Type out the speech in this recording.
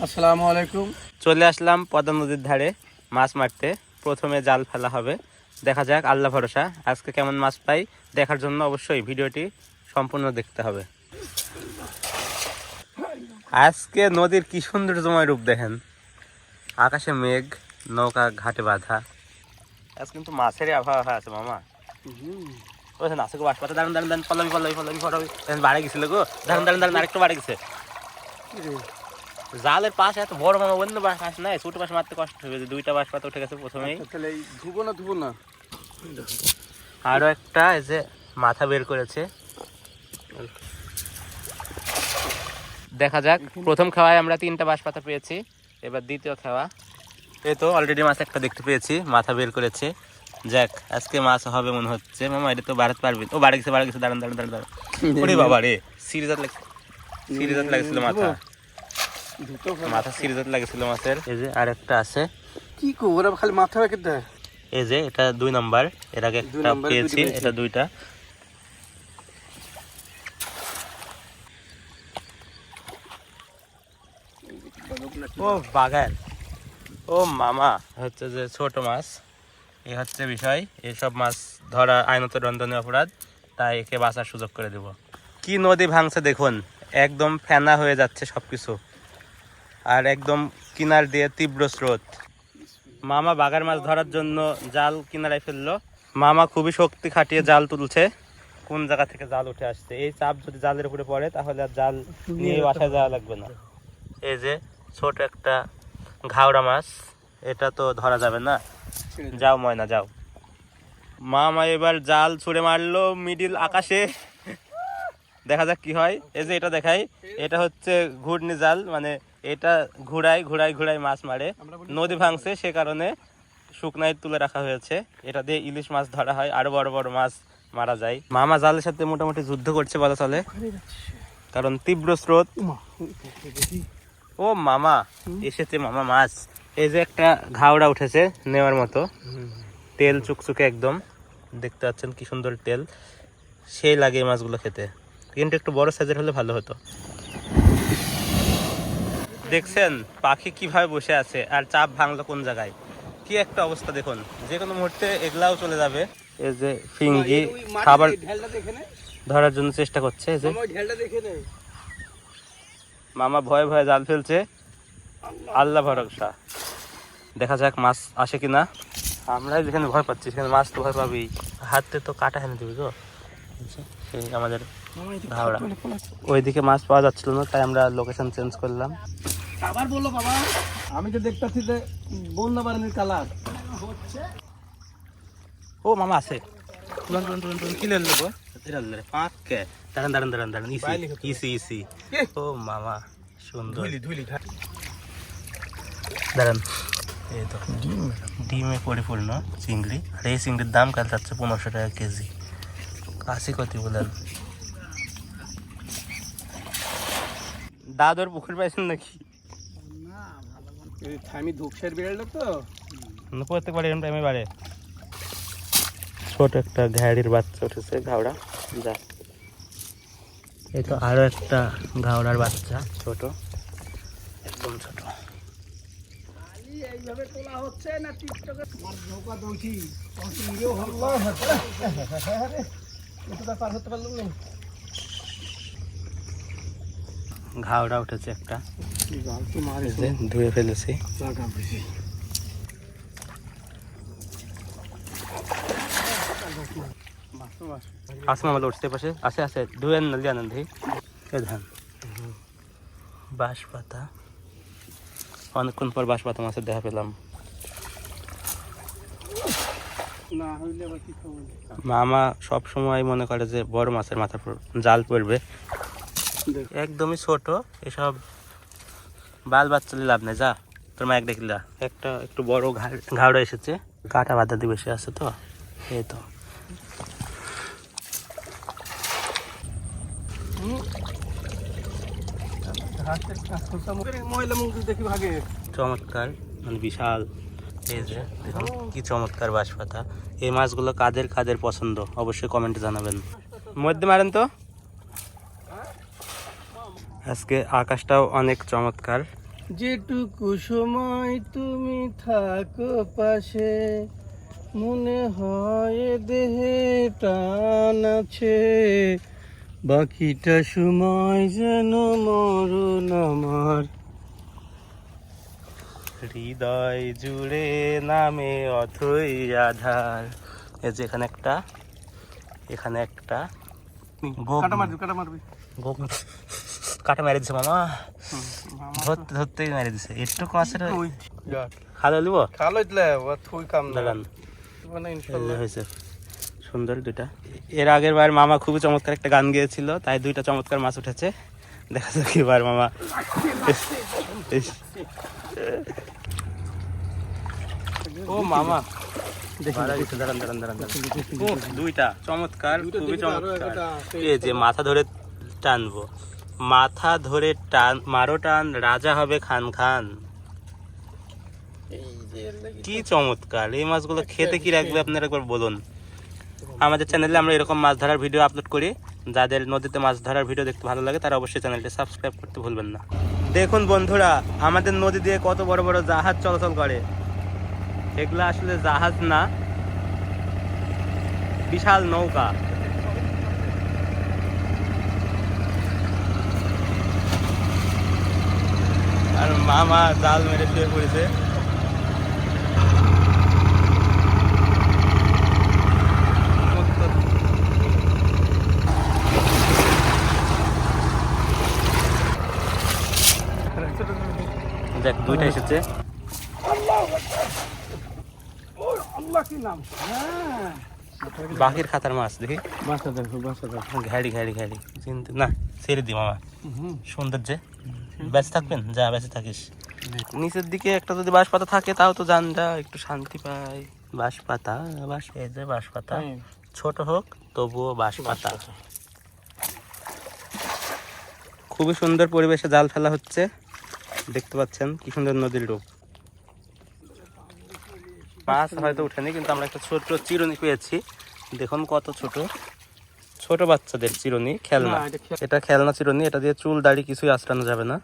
আসসালামু আলাইকুম। চলে আসলাম পদ্মা নদীর ধারে মাছ মারতে। প্রথমে জাল ফেলা হবে। দেখা যাক আল্লাহ ভরসা। আজকে কেমন মাছ পাই দেখার জন্য অবশ্যই ভিডিওটি সম্পূর্ণ দেখতে হবে। আজকে নদীর কি সৌন্দর্যময় রূপ দেখেন। আকাশে মেঘ নৌকা ঘাটে বাঁধা। আজ কিন্তু মাছেরই আবহাওয়া আছে মামা। ওখানে আছে গো বাসপাতা দাঁড়ান দাঁড়ান দাঁড়ান পল্লবী পল্লবী পল্লবী পল্লবী। বাড়ে গেছিল গো। দাঁড়ান দাঁড়ান দাঁড়ান আরেকটু বাড়ে গেছে। জালের পাশে এত বড় মামা অন্য বাস নাই ছোট বাস মারতে কষ্ট হবে যে দুইটা বাস পাতা উঠে গেছে প্রথমেই। আচ্ছা, তাহলে এই ধুবো না ধুবো না? আরও একটা এই যে মাথা বের করেছে। দেখা যাক প্রথম খাওয়ায় আমরা তিনটা বাঁশ পাতা পেয়েছি এবার দ্বিতীয় খাওয়া। এই তো অলরেডি মাছ একটা দেখতে পেয়েছি মাথা বের করেছে। যাক আজকে মাছ হবে মনে হচ্ছে। মামা এটা তো বাড়াতে পারবি। ও বাড়ে গেছে বাড়ে গেছে দাঁড়ান দাঁড়ান দাঁড়ান দাঁড়ান। ওরে বাবা রে সিরিজাত লাগছে। সিরিজাত লাগছিল মাথা। মাথা সিরিজাত লাগছিল মাছের। এই যে আরেকটা আছে। কি কো ওরা খালি মাথা রেখে দেয়? এই যে এটা দুই নাম্বার। এর আগে একটা পেয়েছি। এটা দুইটা। ও বাগান। ও মামা হচ্ছে যে ছোট মাছ। এই হচ্ছে বিষয়। এইসব মাছ ধরা আইনত দণ্ডনীয় অপরাধ তাই একে বাঁচার সুযোগ করে দেব। কি নদী ভাঙছে দেখুন। একদম ফেনা হয়ে যাচ্ছে সবকিছু। আর একদম কিনার দিয়ে তীব্র স্রোত। মামা বাগার মাছ ধরার জন্য জাল কিনারায় ফেলল। মামা খুবই শক্তি খাটিয়ে জাল তুলছে। কোন জায়গা থেকে জাল উঠে আসছে? এই চাপ যদি জালের উপরে পড়ে, তাহলে আর জাল নিয়ে বাসায় যাওয়া লাগবে না। এই যে ছোট একটা ঘাওড়া মাছ, এটা তো ধরা যাবে না। যাও ময়না, যাও। মামা এবার জাল ছুঁড়ে মারলো মিডিল আকাশে। দেখা যাক কি হয়। এই যে এটা দেখাই। এটা হচ্ছে ঘূর্ণি জাল মানে এটা ঘুরাই ঘুরাই ঘুরাই মাছ মারে। নদী ভাঙছে সে কারণে শুকনায় তুলে রাখা হয়েছে। এটা দিয়ে ইলিশ মাছ ধরা হয় আরও বড় বড় মাছ মারা যায়। মামা জালের সাথে মোটামুটি যুদ্ধ করছে বলা চলে। কারণ তীব্র স্রোত। ও মামা এসেছে মামা মাছ। এই যে একটা ঘাওড়া উঠেছে নেওয়ার মতো। তেল চুকচুকে একদম। দেখতে পাচ্ছেন কি সুন্দর তেল। সেই লাগে এই মাছগুলো খেতে। কিন্তু একটু বড় সাইজের হলে ভালো হতো। দেখছেন? পাখি কীভাবে বসে আছে? আর চাপ ভাঙলো কোন জায়গায়? কি একটা অবস্থা দেখুন। যে কোনো মুহূর্তে এগুলাও চলে যাবে। এই যে ফিঙ্গি খাবার ধরার জন্য চেষ্টা করছে যে। মামা ভয়ে ভয়ে জাল ফেলছে। আল্লাহ। ভরসা। দেখা যাক মাছ আসে কিনা। আমরা যেখানে ভয় পাচ্ছি সেখানে মাছ তো ভয় পাবি হাতে তো কাটা হেনে দিবি গো। সেই আমাদের আছে। ওইদিকে মাছ পাওয়া যাচ্ছিল না তাই আমরা লোকেশন চেঞ্জ করলাম। আবার বলল বাবা। আমি তো দেখতাছি যে বন্যা বাড়ির কালার। ও মামা আছে। তুলন তুলন তুলন তুলন কি লেলো গো রে পাঁক কে? দাঁড়ান দাঁড়ান দাঁড়ান দাঁড়ান ইসি ইসি ইসি। ও মামা সুন্দর। দাঁড়ান। এই তো। ডিমে পরিপূর্ণ চিংড়ি। আর এই চিংড়ির দাম কাল যাচ্ছে পনেরোশো টাকা কেজি। কাশি কত বলেন দাদর পুকুর পাইছেন নাকি? আমি ধূপসের বেরোলো তো। না প্রত্যেকবার এরকম টাইমে বাড়ে। ছোট একটা ঘাড়ির বাচ্চা উঠেছে ঘাওড়া। যা। এই তো আরও একটা ঘাওড়ার বাচ্চা ছোট। একদম ছোট। এইভাবে তোলা হচ্ছে না টিকটকে? নৌকা দৌছি এটা পার হতে পারলাম না। ঘাওড়া উঠেছে একটা। ধুয়ে ফেলেছি। উঠতে পাশে আছে ধান বাঁশ পাতা অনেকক্ষণ পর বাঁশ পাতা মাছের দেখা পেলাম। মামা সব সময় মনে করে যে বড় মাছের মাথার জাল পড়বে। একদমই ছোট, এসব বাল বাচ্চা লাভ নেই, যা। তোর মা এক দেখলা একটা একটু বড় ঘা- ঘাওড়া এসেছে। কাটা বাদা দিয়ে বেশি আছে তো। এই তো। চমৎকার মানে বিশাল। এই যে কি চমৎকার বাঁশ পাতা এই মাছগুলো কাদের কাদের পছন্দ? অবশ্যই কমেন্টে জানাবেন। মধ্যে মারেন তো। আজকে আকাশটাও অনেক চমৎকার। যেটুকু সময় তুমি থাকো পাশে মনে হয় দেহে টান আছে। বাকিটা সময় যেন মরণ আমার। হৃদয় জুড়ে নামে অথই আধার। এই যে এখানে একটা এখানে একটা। গোপ- কাটা মারবি কাটা মারবি। গোপ কাটা মেরে দিছে মামা। ধরতে ধরতেই মেরে দিছে। একটু তুই খালো লিব খালো ও তুই কাম দাঁড়ান। মানে হয়েছে। সুন্দর দুইটা। এর আগের বার মামা খুবই চমৎকার একটা গান গেয়েছিল তাই দুইটা চমৎকার মাছ উঠেছে। দেখা যাক এবার মামা। ও মামা। দুইটা চমৎকার খুবই চমৎকার। এই যে মাথা ধরে টানবো। মাথা ধরে টান মারো টান রাজা হবে খান খান। কি চমৎকার এই মাছগুলো খেতে কি রাখবে আপনারা একবার বলুন। আমাদের চ্যানেলে আমরা এরকম মাছ ধরার ভিডিও আপলোড করি। যাদের নদীতে মাছ ধরার ভিডিও দেখতে ভালো লাগে তারা অবশ্যই চ্যানেলটি সাবস্ক্রাইব করতে ভুলবেন না। দেখুন বন্ধুরা আমাদের নদী দিয়ে কত বড় বড় জাহাজ চলাচল করে। এগুলো আসলে জাহাজ না বিশাল নৌকা। আর মামা জাল মেরে শুয়ে পড়েছে। দেখ দুইটা এসেছে। বাকির খাতার মাছ দেখি। বাসা দেখো বাসা দেখো। ঘাড়ি ঘাড়ি ঘাড়ি। চিন্তা না। ছেড়ে দি মামা। সুন্দর যে বেঁচে থাকবেন? যা বেঁচে থাকিস। নিচের দিকে একটা যদি বাঁশ পাতা থাকে তাও তো যান যা একটু শান্তি পাই। বাঁশ পাতা বাঁশ এই যে বাঁশ পাতা ছোট হোক তবুও বাঁশ পাতা খুবই সুন্দর পরিবেশে জাল ফেলা হচ্ছে। দেখতে পাচ্ছেন কি সুন্দর নদীর রূপ। মাছ হয়তো উঠেনি কিন্তু আমরা একটা ছোট চিরুনি পেয়েছি। দেখুন কত ছোট। ছোট বাচ্চাদের চিরুনি খেলনা। এটা খেলনা চিরুনি এটা দিয়ে চুল দাড়ি কিছুই আঁচড়ানো যাবে না।